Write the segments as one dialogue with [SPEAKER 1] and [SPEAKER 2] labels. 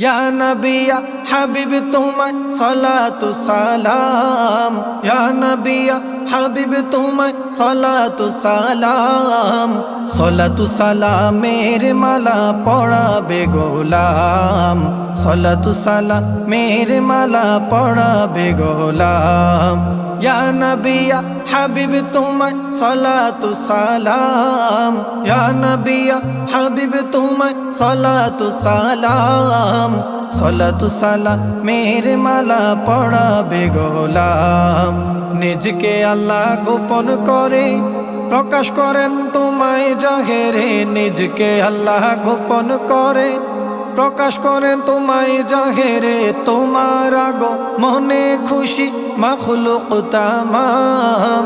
[SPEAKER 1] ইয়া নবী ইয়া হাবিব তোমায় সালাতু সালাম ইয়া নবী ইয়া হাবিব তোমায় সালাতু সালাম সালাতু সালামের মালা পড়াবে গোলাম সালাতু সালামের মালা পড়াবে গোলাম ইয়া নবী ইয়া হাবিব তোমায় সালাতু সালাম। ইয়া নবী ইয়া হাবিব তোমায় সালাতু সালাম। সালাতু সালামের মালা পড়াবে গোলাম। নিজকে আল্লাহ গোপন করে প্রকাশ করেন তোমায় জাহেরে। নিজকে আল্লাহ গোপন করে প্রকাশ করেন তোমায় জাহেরে। তোমার আগো মনে খুশি মখলুক আগো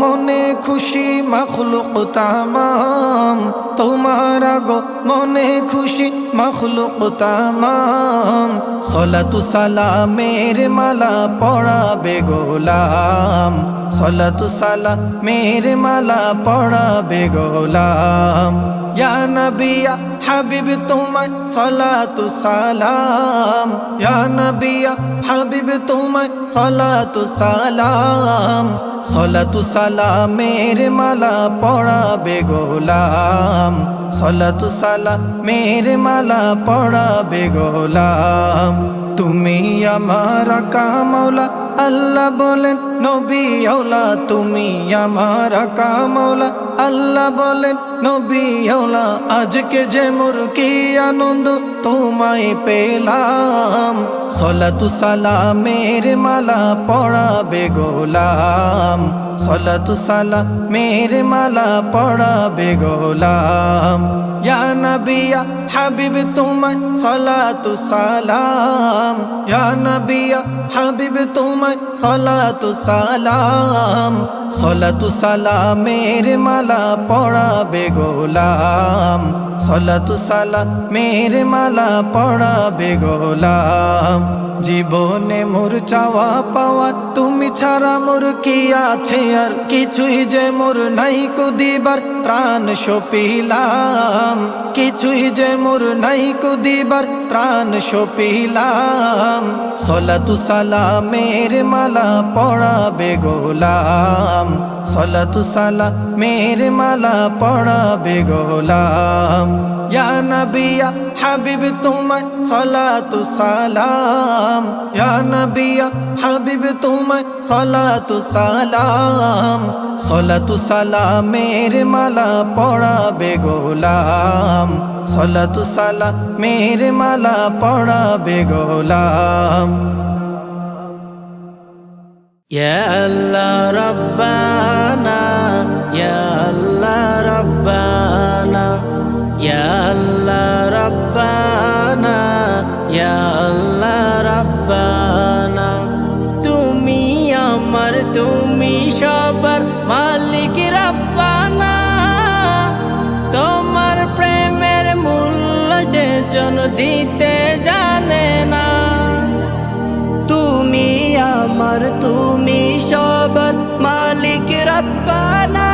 [SPEAKER 1] মনে খুশি মখলুক তামাম। তোমার গো মনে খুশি মখলুক তামাম। সলাতু সালামের মালা পড়াবে গোলাম। সলাতু সালামের মালা পড়াবে গোলাম। ইয়া নবী ইয়া হাবিব তোমায় সালাতু সালাম। ইয়া নবী ইয়া হাবিব তোমায় সালাতু সালাম। সালাতু সালামের মালা পড়াবে গোলাম। সালাতু সালামের মালা পড়াবে গোলাম। তুমি আমার কামলা আল্লাহ বলেন, নবী ওলা তুমি আমার কামলা আল্লাহ বলেন, নবী ওলা আজকে যে মোর কি আনন্দ তোমায় পেলাম। সলাতু সালামের মালা পড়াবে গোলাম। সলাতু সালামের মালা পড়াবে গোলাম। ইয়া নবী ইয়া হাবিব তোমায় সলাতু সালাম ইয়া নবী ইয়া হাবিব তোমায় সলাতু সালাম সলাতু সালামের মালা পড়াবে গোলাম সলাতু সালামের মালা পড়াবে গোলাম জীবনে মোর চাওয়া পাওয়া তুমি ছাড়া মোর কি আছে আর কিছুই যে মোর নাই কো দিবার প্রাণ সপিলাম। কিছুই যে মোর নাই কুদিবার প্রাণ সপিলাম। সলাতু সালামের মালা পড়াবে গোলাম। সলাতু সালামের মালা পড়াবে গোলাম। ইয়া নবী ইয়া হাবিব তোমায় সালাতু সালাম ইয়া নবী ইয়া হাবিব তোমায় সালাতু সালাম সালাতু সালামের মালা পড়াবে গোলাম সালাতু সালামের মালা পড়াবে গোলাম
[SPEAKER 2] يا الله ربنا يا الله ربنا ইয়াল্লা রব্বানা ইয়াল্লা রব্বানা তুমি আমার, তুমি সবার মালিক রব্বানা। তোমার প্রেমের মূল্য যে জন দিতে জানে না। তুমি আমার, তুমি সবার মালিক রব্বানা।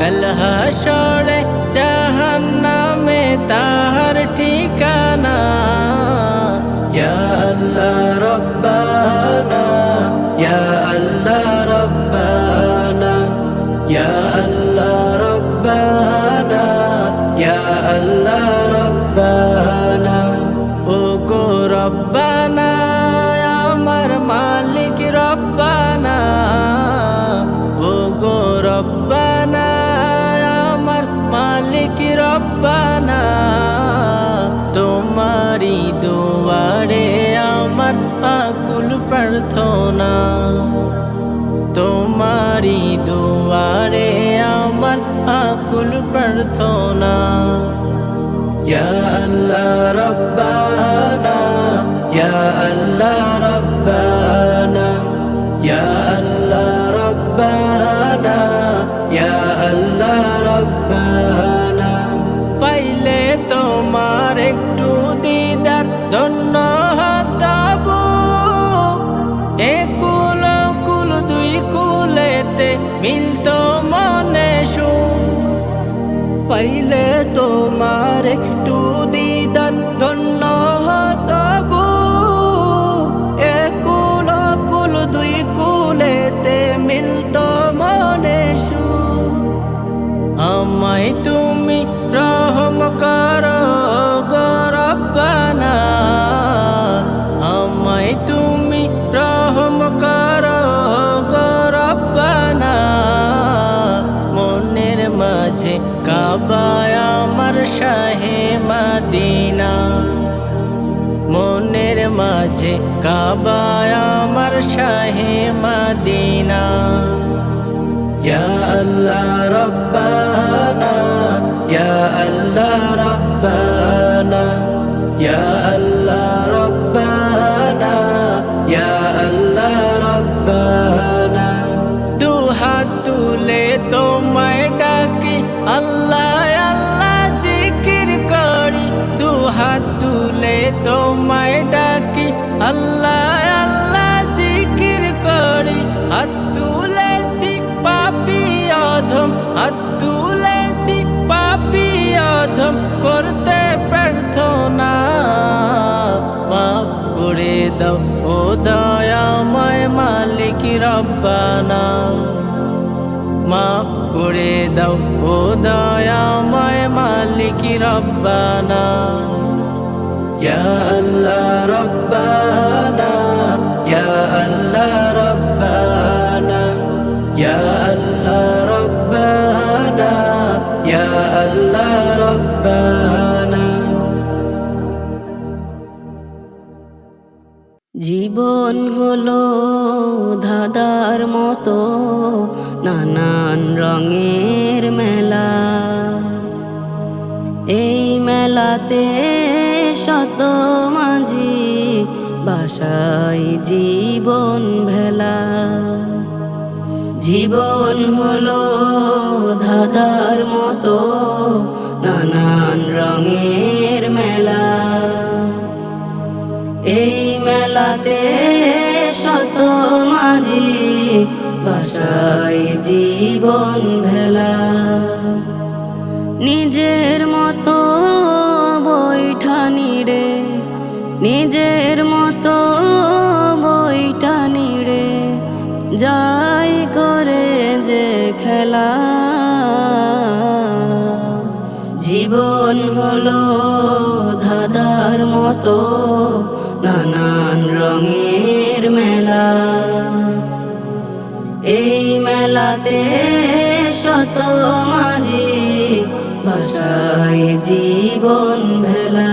[SPEAKER 2] কলহ সরে আল্লাহ রব্বানা ইয়া আল্লাহ রব্বানা ইয়া আল্লাহ প্রার্থনা তোমারি দুয়ারে আমার আকুল প্রার্থনা ইয়া আল্লাহ রব্বানা ইয়া আল্লাহ রব্বানা ইয়া পাইলে তোমার মাঝে কাবায় আমার শাহে মদিনা।
[SPEAKER 1] ইয়া আল্লাহ রব্বানা ইয়া আল্লাহ রব্বানা ইয়া আল্লাহ রব্বানা ইয়া আল্লাহ রব্বানা।
[SPEAKER 2] দু হাত তুলে তোমায় ডাকি আল্লাহ হাত তুলে তোমায় ডাকি, আল্লাহ আল্লাহ জিকির করি। হাত তুলেছি পাপি অধম, হাত তুলেছি পাপি অধম, করতে প্রার্থনা। মাফ করে দাও, ও দয়াময় মালিক রব্বানা। মাফ করে দাও, ও দয়াময় মালিক রব্বানা।
[SPEAKER 1] ইয়া আল্লাহ রব্বানা ইয়া আল্লাহ রব্বানা ইয়া আল্লাহ রব্বানা ইয়া আল্লাহ
[SPEAKER 3] জীবন হলো ধাঁধার মতো, নানান রঙের মেলা। এই মেলাতে শত মাঝি, বাসায় জীবন ভেলা। জীবন হলো ধাঁধার মতো, নানান রঙের মেলা। এই মেলাতে শত মাঝি, বাসায় জীবন ভেলা। নিজের নিজের মতো বৈঠানি রে যাই করে যে খেলা। জীবন হলো ধাঁধার মতো, নানান রঙের মেলা। এই মেলাতে শত মাঝি ভাষায় জীবন ভেলা।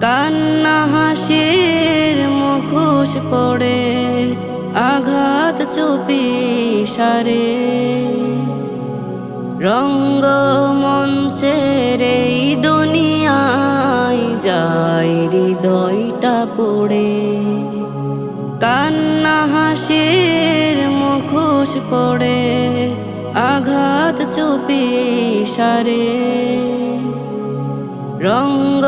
[SPEAKER 3] কান্না হাসির মুখোশ পড়ে, আঘাত চুপি সারে। রঙ্গ মঞ্চের এই দুনিয়ায় যায় হৃদয়টা পড়ে। কান্না হাসির মুখোশ পড়ে, আঘাত চুপি সারে। রঙ্গ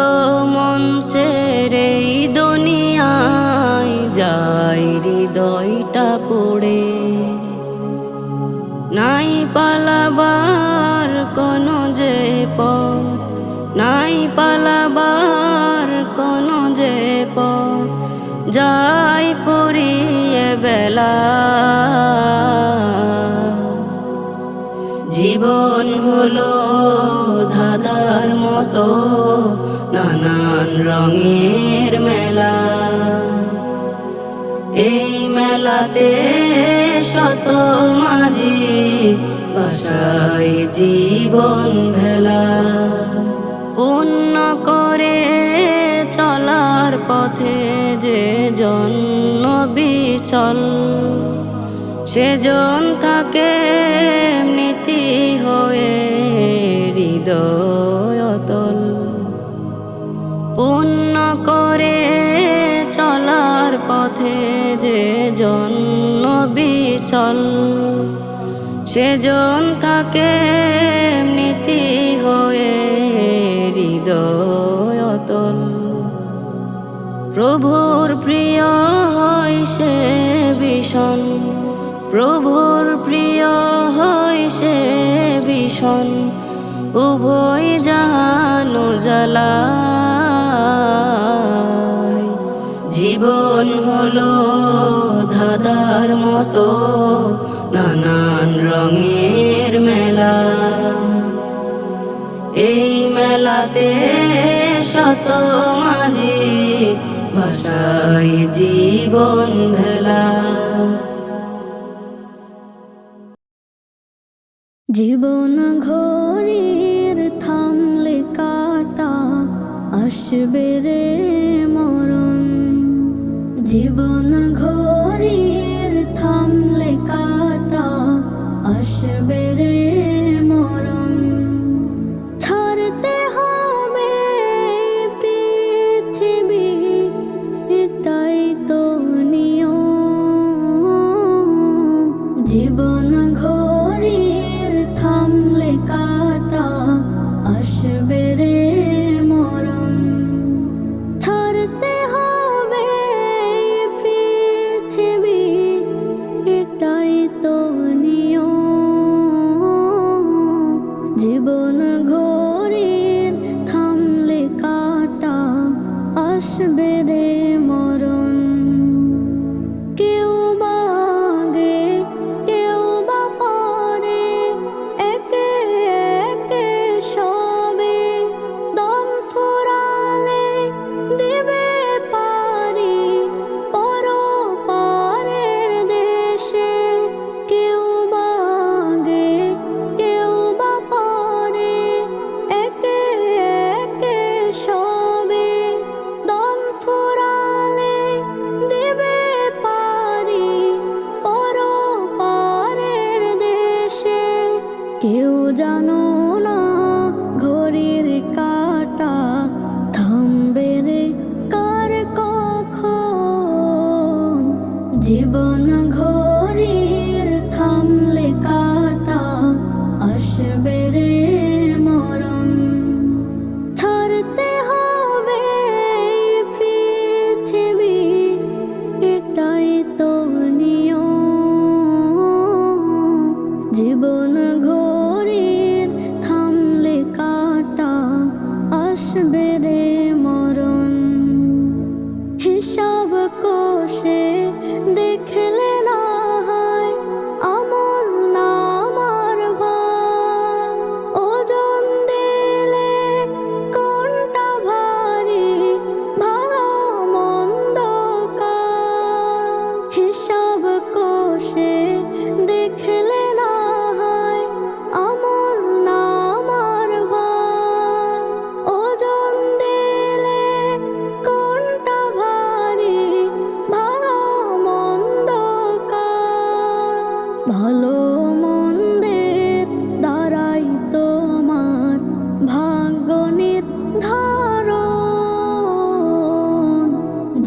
[SPEAKER 3] মঞ্চের এই দুনিয়ায় যায় হৃদয়টা পড়ে। নাই পালাবার কোনো যে পথ, নাই পালাবার কোনো যে পথ, যাই ফুরিয়ে বেলা। জীবন হলো ধাঁধার মতো নানান রঙের মেলা। এই মেলাতে শত মাঝি বাসায় জীবন ভেলা। পূর্ণ করে চলার পথে যে জন্য বিচল, সেজন থাকে বিচল সেজন থাকে নীতি হয়ে হৃদয় অতল? প্রভুর প্রিয় হয় সে ভীষণ, প্রভুর প্রিয় হয় সে ভীষণ, উভয় জাহানু জ্বালায় জীবন হলো কাদার মতো নানান রঙের মেলা। এই মেলাতে শত মাঝি ভাষায় জীবন ভেলা।
[SPEAKER 4] জীবন ঘরের থামলে কাটা আসবে রে মরণ। জীবন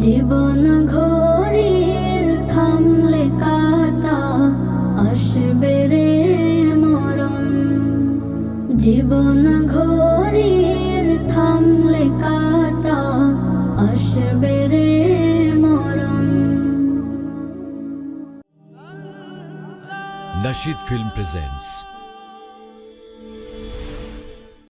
[SPEAKER 4] জীবন ঘড়ির থামলে কাটা আসবে রে মরণ। জীবন ঘড়ির থামলে কাটা আসবে রে মরণ।
[SPEAKER 5] Nasheed Film presents